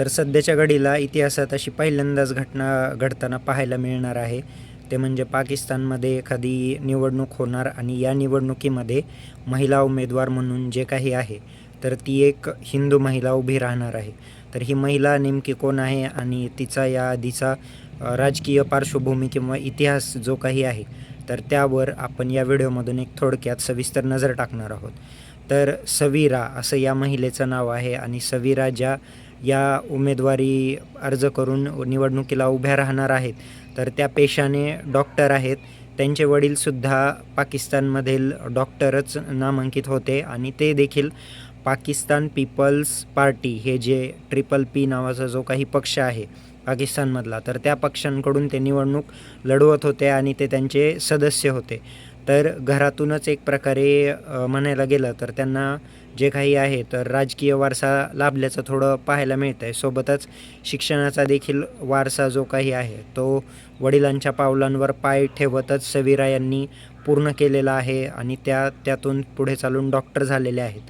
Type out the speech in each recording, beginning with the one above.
तर सध्याच्या घडीला इतिहासात अशी पहिल्यांदाच घटना घडताना पाहायला मिळणार आहे. ते म्हणजे पाकिस्तानमध्ये एखादी निवडणूक होणार आणि या निवडणुकीमध्ये महिला उमेदवार म्हणून जे काही आहे तर ती एक हिंदू महिला उभी राहणार आहे. तर ही महिला नेमकी कोण आहे आणि तिचा या आधीचा राजकीय पार्श्वभूमी किंवा इतिहास जो काही आहे तर त्यावर आपण या व्हिडिओमधून एक थोडक्यात सविस्तर नजर टाकणार आहोत. तर सवीरा असं या महिलेचं नाव आहे आणि सवीरा ज्या या उमेदवारी अर्ज करून निवडणुकीला उभ्या राहणार आहेत. तर त्या पेशाने डॉक्टर आहेत. त्यांचे वडीलसुद्धा पाकिस्तानमधील डॉक्टरच नामांकित होते आणि ते देखील पाकिस्तान पीपल्स पार्टी हे जे ट्रिपल पी नावाचा जो काही पक्ष आहे पाकिस्तानमधला तर त्या पक्षांकडून ते निवडणूक लढवत होते आणि ते त्यांचे सदस्य होते. तर घरातूनच एक प्रकारे म्हणायला गेलं तर त्यांना जे काही आहे तर राजकीय वारसा लाभल्याचं थोडं पाहायला मिळतं आहे सोबतच शिक्षणाचा देखील वारसा जो काही आहे तो वडिलांच्या पावलांवर पाय ठेवतच सवीरा यांनी पूर्ण केलेला आहे आणि त्या त्यातून पुढे चालून डॉक्टर झालेले आहेत.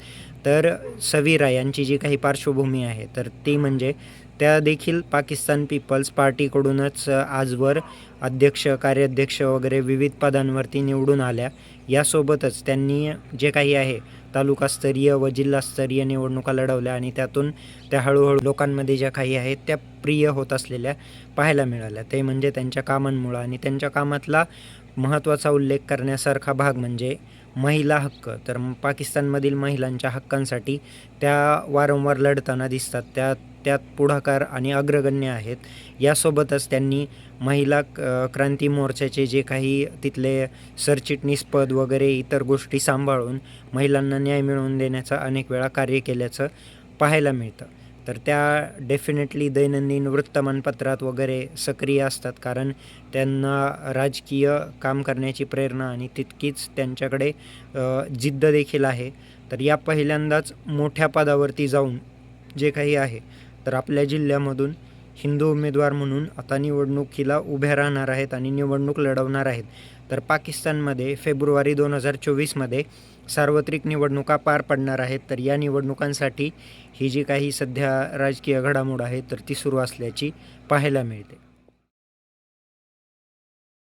तर सवीरा यांची जी काही पार्श्वभूमी आहे तर ती म्हणजे त्या देखील पाकिस्तान पीपल्स पार्टीकडूनच आजवर अध्यक्ष कार्याध्यक्ष वगैरे विविध पदांवरती निवडून आल्या. यासोबतच त्यांनी जे काही आहे तालुकास्तरीय व जिल्हास्तरीय निवडणुका लढवल्या आणि त्यातून त्या हळूहळू लोकांमध्ये ज्या काही आहेत त्या प्रिय होत असलेल्या पाहायला मिळाल्या. ते म्हणजे त्यांच्या कामांमुळं आणि त्यांच्या कामातला महत्त्वाचा उल्लेख करण्यासारखा भाग म्हणजे महिला हक्क. तर पाकिस्तानमधील महिलांच्या हक्कांसाठी त्या वारंवार लढताना दिसतात. त्या त्यात पुढाकार आणि अग्रगण्य आहेत. यासोबतच त्यांनी महिला क- क्रांती मोर्चाचे जे काही तिथले सरचिटणीस पद वगैरे इतर गोष्टी सांभाळून महिलांना न्याय मिळवून देण्याचं अनेक वेळा कार्य केल्याचं पाहायला मिळतं. तर त्या डेफिनेटली दैनंदिन वृत्तमानपत्रात वगैरे सक्रिय असतात. कारण त्यांना राजकीय काम करण्याची प्रेरणा आणि तितकीच त्यांच्याकडे जिद्द देखील आहे. तर या पहिल्यांदाच मोठ्या पदावरती जाऊन जे काही आहे तर आपल्या जिल्ह्यामधून हिंदू उमेदवार म्हणून आता निवडणुकीला उभ्या राहणार आहेत आणि निवडणूक लढवणार आहेत. तर पाकिस्तानमध्ये फेब्रुवारी दोन हजार चोवीसमध्ये सार्वत्रिक निवडणुका पार पडणार आहेत. तर या निवडणुकांसाठी ही जी काही सध्या राजकीय घडामोड आहे तर ती सुरू असल्याची पाहायला मिळते.